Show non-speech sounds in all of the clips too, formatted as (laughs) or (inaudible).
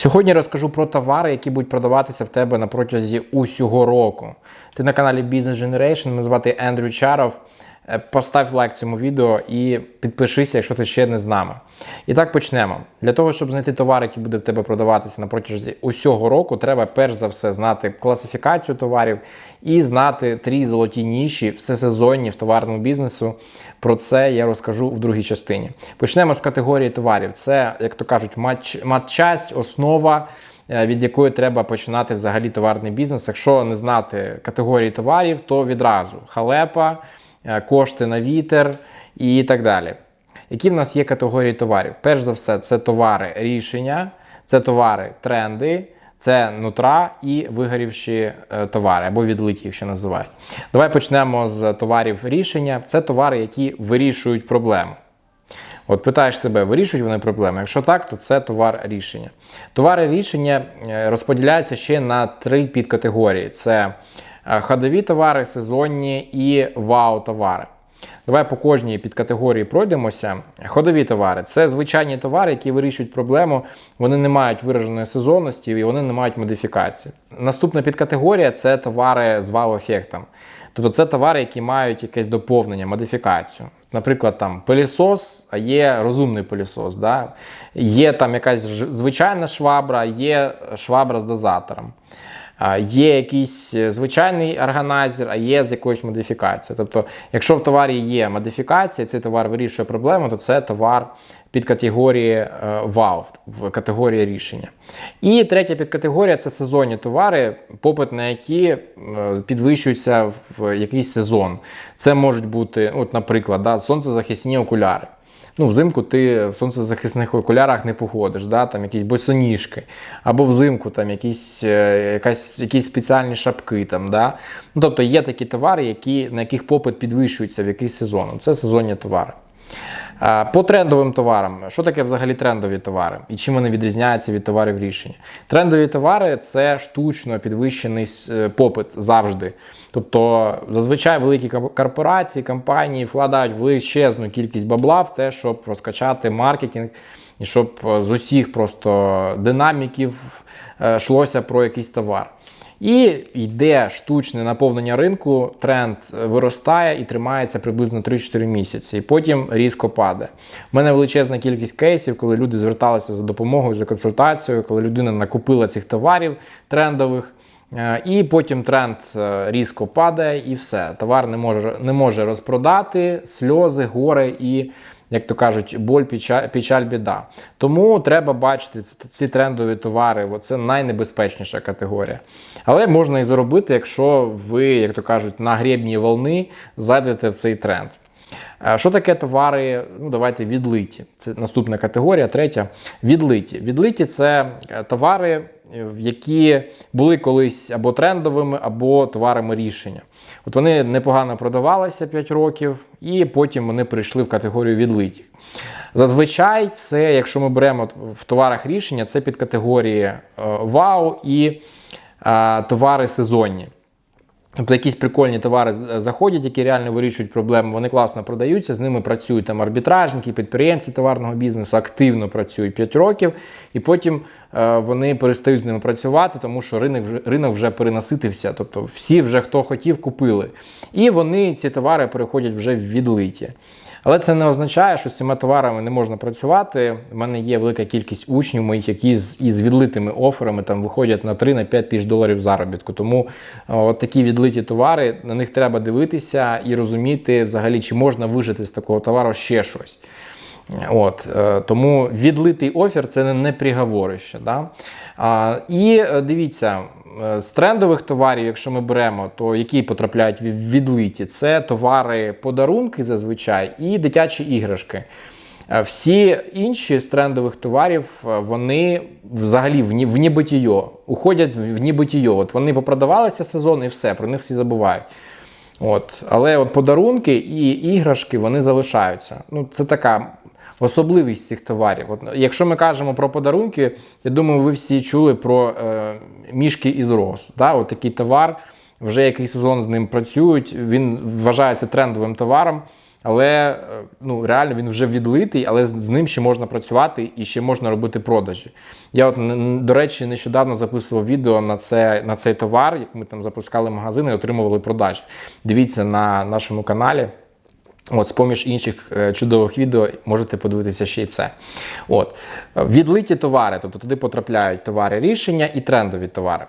Сьогодні розкажу про товари, які будуть продаватися в тебе на протязі усього року. Ти на каналі Business Generation, мене звати Ендрю Чаров. Е, Постав лайк цьому відео і підпишися, якщо ти ще не з нами. І так почнемо. Для того, щоб знайти товар, який буде в тебе продаватися на протязі усього року, треба перш за все знати класифікацію товарів і знати три золоті ніші, всесезонні в товарному бізнесу. Про це я розкажу в другій частині. Почнемо з категорії товарів. Це, як то кажуть, матч, матчасть, основа. е, Від якої треба починати взагалі товарний бізнес. Якщо не знати категорії товарів, то відразу халепа, е, кошти на вітер і так далі. Які в нас є категорії товарів? Перш за все, це товари рішення, це товари тренди, це нутра і вигорівші е, товари або відлиті, якщо називають. Давай почнемо з товарів рішення. Це товари, які вирішують проблему. От питаєш себе, вирішують вони проблеми? Якщо так, то це товар рішення. Товари рішення е, розподіляються ще на три підкатегорії: це е, ходові товари, сезонні і вау-товари. Давай по кожній підкатегорії пройдемося. Ходові товари це звичайні товари, які вирішують проблему. Вони не мають вираженої сезонності і вони не мають модифікації. Наступна підкатегорія це товари з вау-ефектом. Тобто це товари, які мають якесь доповнення, модифікацію. Наприклад, там пилісос, а є розумний пилісос. Да? Є там якась звичайна швабра, є швабра з дозатором. Є якийсь е, звичайний органайзер, а є з якоюсь модифікацією. Тобто, якщо в товарі є модифікація, цей товар вирішує проблему, то це товар під категорії е, вау, в категорії рішення. І третя підкатегорія це сезонні товари, попит на які е, підвищується в якийсь сезон. Це можуть бути, от, наприклад, да, сонцезахисні окуляри. Ну, взимку ти в сонцезахисних окулярах не походиш, да? там якісь босоніжки, або взимку там якісь, е, якась, якісь спеціальні шапки. Там, да? ну, тобто є такі товари, які, на яких попит підвищується в якийсь сезон. Це сезонні товари. По трендовим товарам, що таке взагалі трендові товари і чим вони відрізняються від товарів рішення? Трендові товари це штучно підвищений е, попит завжди. Тобто зазвичай великі кор- корпорації, компанії вкладають величезну кількість бабла в те, щоб розкачати маркетинг і щоб е, з усіх просто динаміків е, йшлося про якийсь товар. І йде штучне наповнення ринку, тренд виростає і тримається приблизно 3-4 місяці, і потім різко падає. У мене величезна кількість кейсів, коли люди зверталися за допомогою, за консультацією, коли людина накупила цих товарів трендових. е, І потім тренд е, різко падає, і все. Товар не може, не може розпродати, сльози, гори і, як то кажуть, боль, печаль, біда. Тому треба бачити ці трендові товари. бо Це найнебезпечніша категорія. Але можна і заробити, якщо ви, як то кажуть, на гребні волни зайдете в цей тренд. Що таке товари? Ну, давайте відлиті. Це наступна категорія, третя. Відлиті. Відлиті це е, товари, які були колись або трендовими, або товарами рішення. От вони непогано продавалися 5 років, і потім вони прийшли в категорію відлитих. Зазвичай, це, якщо ми беремо в товарах рішення, це під категорії е, вау і е, товари сезонні. Тобто якісь прикольні товари заходять, які реально вирішують проблеми, вони класно продаються, з ними працюють там арбітражники, підприємці товарного бізнесу, активно працюють 5 років, і потім е, вони перестають з ними працювати, тому що ринок вже, ринок вже перенаситився. Тобто всі вже хто хотів, купили. І вони ці товари переходять вже в відлиті. Але це не означає, що з цими товарами не можна працювати. У мене є велика кількість учнів моїх, які з із відлитими оферами там виходять на 3 на 5 тисяч доларів заробітку. Тому е, от такі відлиті товари, на них треба дивитися і розуміти взагалі, чи можна вижити з такого товару ще щось. От, е, тому відлитий офер це не, приговорище. Да? І е, дивіться, з трендових товарів, якщо ми беремо, то які потрапляють в відлиті, це товари подарунки зазвичай і дитячі іграшки. Е, Всі інші з трендових товарів е, вони взагалі в, ні, в небитіє, уходять в небитіє. От вони попродавалися сезон і все, про них всі забувають. От. Але от подарунки і іграшки вони залишаються. Ну, це така особливість цих товарів. От, якщо ми кажемо про подарунки, я думаю, ви всі чули про е, мішки із роз. Да? От такий товар, вже який сезон з ним працюють, він вважається трендовим товаром. але е, ну, реально він вже відлитий, але з, з ним ще можна працювати і ще можна робити продажі. Я, от, до речі, нещодавно записував відео на, це, на цей товар, як ми там запускали магазини і отримували продажі. Дивіться на нашому каналі. От, з-поміж інших е, чудових відео можете подивитися ще й це. От. Відлиті товари, тобто туди потрапляють товари рішення і трендові товари.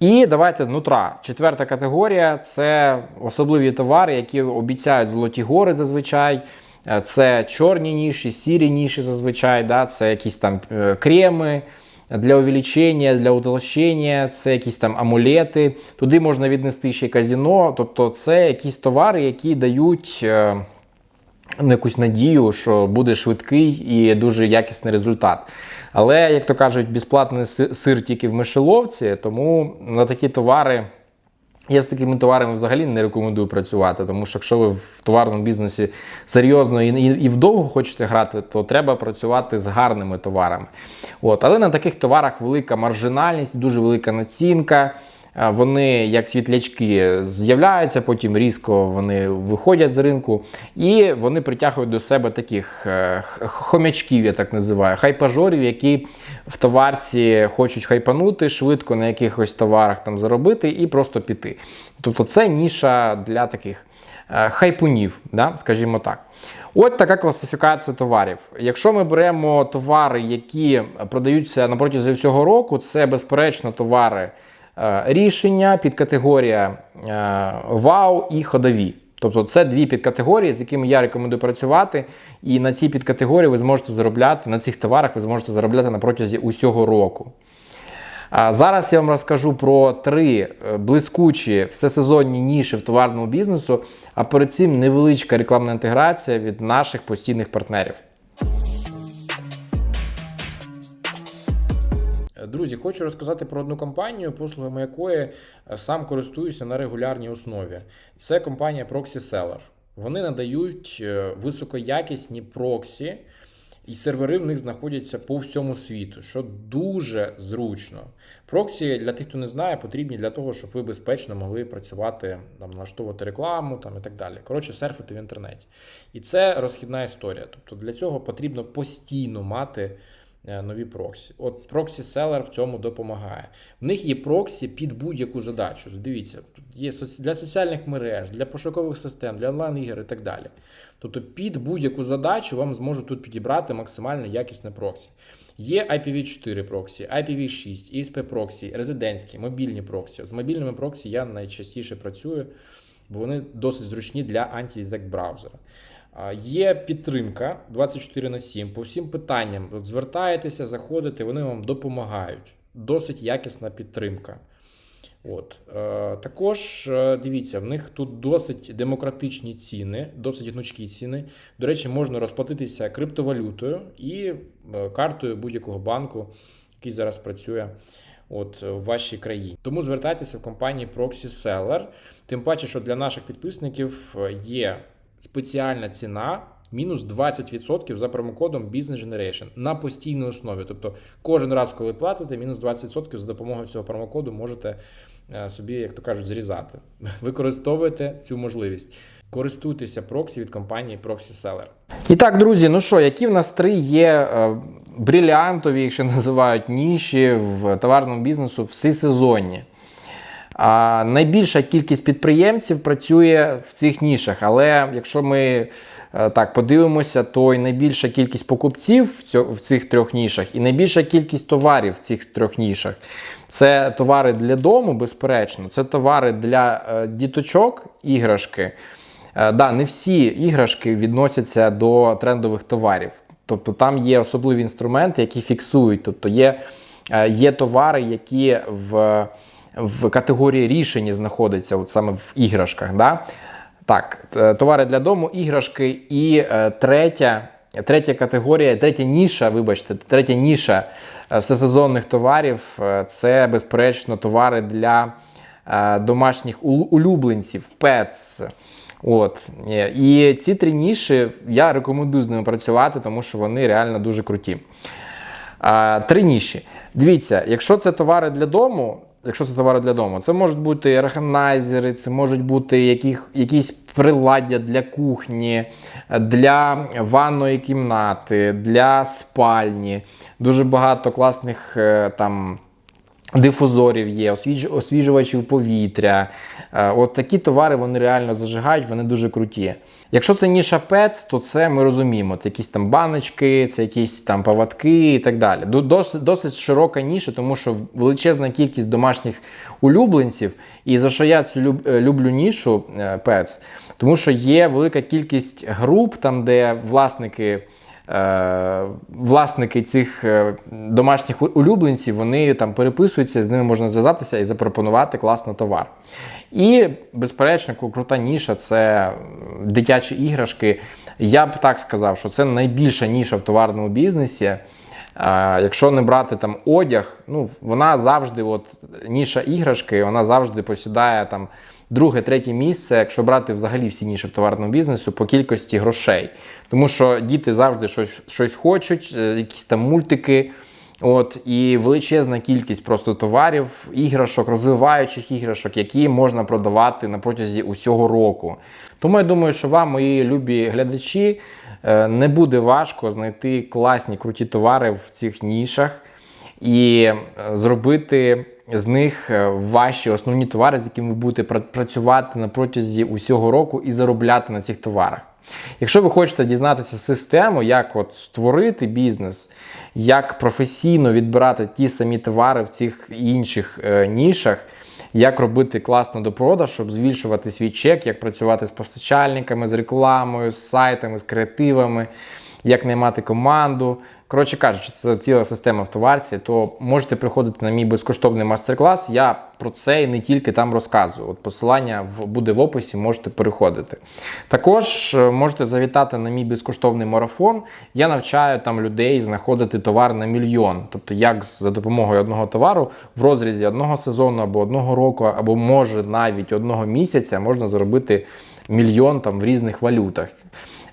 І давайте нутра. Четверта категорія це особливі товари, які обіцяють золоті гори зазвичай. Е, Це чорні ніші, сірі ніші зазвичай, да? це якісь там е, креми для увеличення, для утолщення, це якісь там амулети. Туди можна віднести ще казіно. Тобто це якісь товари, які дають. е, ну, якусь надію, що буде швидкий і дуже якісний результат. Але, як то кажуть, безплатний сир тільки в мишеловці, тому на такі товари. Я з такими товарами взагалі не рекомендую працювати, тому що якщо ви в товарному бізнесі серйозно і, і, і вдовго хочете грати, то треба працювати з гарними товарами. От. Але на таких товарах велика маржинальність, дуже велика націнка. Вони як світлячки з'являються, потім різко вони виходять з ринку, і вони притягують до себе таких е, хомячків, я так називаю, хайпажорів, які в товарці хочуть хайпанути швидко на якихось товарах там заробити і просто піти. Тобто це ніша для таких е, хайпунів, да? скажімо так. От така класифікація товарів. Якщо ми беремо товари, які продаються на протязі всього року, це безперечно товари рішення, підкатегорія е, вау і ходові. Тобто це дві підкатегорії, з якими я рекомендую працювати. І на ці підкатегорії ви зможете заробляти, на цих товарах ви зможете заробляти на протязі усього року. А Зараз я вам розкажу про три е, блискучі всесезонні ніші в товарному бізнесу, а перед цим невеличка рекламна інтеграція від наших постійних партнерів. Друзі, хочу розказати про одну компанію, послугами якої е, сам користуюся на регулярній основі. Це компанія Proxy Seller. Вони надають е, високоякісні проксі, і сервери в них знаходяться по всьому світу, що дуже зручно. Проксі, для тих, хто не знає, потрібні для того, щоб ви безпечно могли працювати, там, налаштовувати рекламу там, і так далі. Коротше, серфити в інтернеті. І це розхідна історія. Тобто для цього потрібно постійно мати нові проксі. От Proxy Seller в цьому допомагає. В них є проксі під будь-яку задачу. Дивіться, тут є для соціальних мереж, для пошукових систем, для онлайн-ігор і так далі. Тобто під будь-яку задачу вам зможуть тут підібрати максимально якісне проксі. Є IPv4 проксі, IPv6, ESP проксі, резидентські, мобільні проксі. З мобільними проксі я найчастіше працюю, бо вони досить зручні для антидетект браузера. Є підтримка 24 на 7 по всім питанням. Звертаєтеся, заходите, вони вам допомагають. Досить якісна підтримка. От. Е, також е, дивіться, в них тут досить демократичні ціни, досить гнучкі ціни. До речі, можна розплатитися криптовалютою і е, картою будь-якого банку, який зараз працює от, в вашій країні. Тому звертайтеся в компанії Proxy Seller. Тим паче, що для наших підписників є спеціальна ціна. Мінус 20% за промокодом Business Generation на постійній основі. Тобто кожен раз, коли платите, мінус 20% за допомогою цього промокоду можете е, собі, як то кажуть, зрізати. (laughs) Використовуйте цю можливість. Користуйтеся проксі від компанії Proxy Seller. І так, друзі, ну що, які в нас три є е, бриліантові, якщо (laughs) називають ніші в товарному бізнесу всесезонні. А найбільша кількість підприємців працює в цих нішах. Але якщо ми е, так подивимося, то і найбільша кількість покупців в, цих трьох нішах, і найбільша кількість товарів в цих трьох нішах. Це товари для дому, безперечно, це товари для е, діточок, іграшки. Е, да, не всі іграшки відносяться до трендових товарів. Тобто там є особливі інструменти, які фіксують. Тобто є, є товари, які в, в категорії рішення знаходяться от саме в іграшках. Да? Так, е, товари для дому, іграшки і е, третя, третя категорія, третя ніша, вибачте, третя ніша е, всесезонних товарів е, це, безперечно, товари для домашніх улюбленців, pets. От. І ці три ніші я рекомендую з ними працювати, тому що вони реально дуже круті. Три ніші. Дивіться, якщо це товари для дому, якщо це товари для дому, це можуть бути органайзери, це можуть бути яких, якісь приладдя для кухні, для ванної кімнати, для спальні. Дуже багато класних е, там. Дифузорів є, освіж... освіжувачів повітря. Е, От такі товари вони реально зажигають, вони дуже круті. Якщо це ніша пец, то це ми розуміємо. Це якісь там баночки, це якісь там поводки і так далі. Досить, досить широка ніша, тому що величезна кількість домашніх улюбленців. І за що я цю е, люблю нішу е, пец? Тому що є велика кількість груп, там, де власники. Е, власники цих е, домашніх улюбленців вони там переписуються, з ними можна зв'язатися і запропонувати класний товар. І, безперечно, крута ніша це дитячі іграшки. Я б так сказав, що це найбільша ніша в товарному бізнесі. А, якщо не брати там одяг, ну вона завжди, от ніша іграшки, вона завжди посідає там друге, третє місце, якщо брати взагалі всі ніші в товарному бізнесу по кількості грошей. Тому що діти завжди щось, щось хочуть, е, якісь там мультики. От і величезна кількість просто товарів, іграшок, розвиваючих іграшок, які можна продавати на протязі усього року. Тому я думаю, що вам, мої любі глядачі, е, не буде важко знайти класні круті товари в цих нішах і е, зробити з них е, ваші основні товари, з якими ви будете працювати на протязі усього року і заробляти на цих товарах. Якщо ви хочете дізнатися систему, як от створити бізнес, як професійно відбирати ті самі товари в цих інших е, нішах, як робити класно до продаж, щоб збільшувати свій чек, як працювати з постачальниками, з рекламою, з сайтами, з креативами, як наймати команду. Коротше кажучи, це ціла система в товарці, то можете приходити на мій безкоштовний майстер-клас. Я про це і не тільки там розказую. От посилання буде в описі, можете переходити. Також е, можете завітати на мій безкоштовний марафон. Я навчаю там людей знаходити товар на мільйон. Тобто, як за допомогою одного товару в розрізі одного сезону або одного року, або може навіть одного місяця можна заробити мільйон там в різних валютах.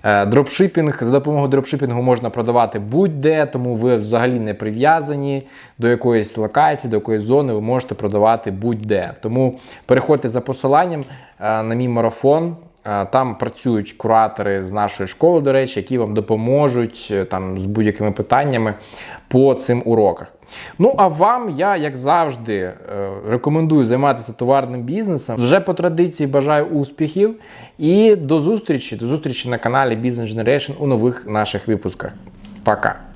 Е, Дропшипінг за допомогою дропшипінгу можна продавати будь-де, тому ви взагалі не прив'язані до якоїсь локації, до якоїсь зони. Ви можете продавати будь-де. Тому переходьте за посиланням е, на мій марафон. Е, Там працюють куратори з нашої школи, до речі, які вам допоможуть е, там з будь-якими питаннями по цим уроках. Ну а вам я, як завжди, е, рекомендую займатися товарним бізнесом. Вже по традиції бажаю успіхів і до зустрічі, до зустрічі на каналі Business Generation у нових наших випусках. Пока!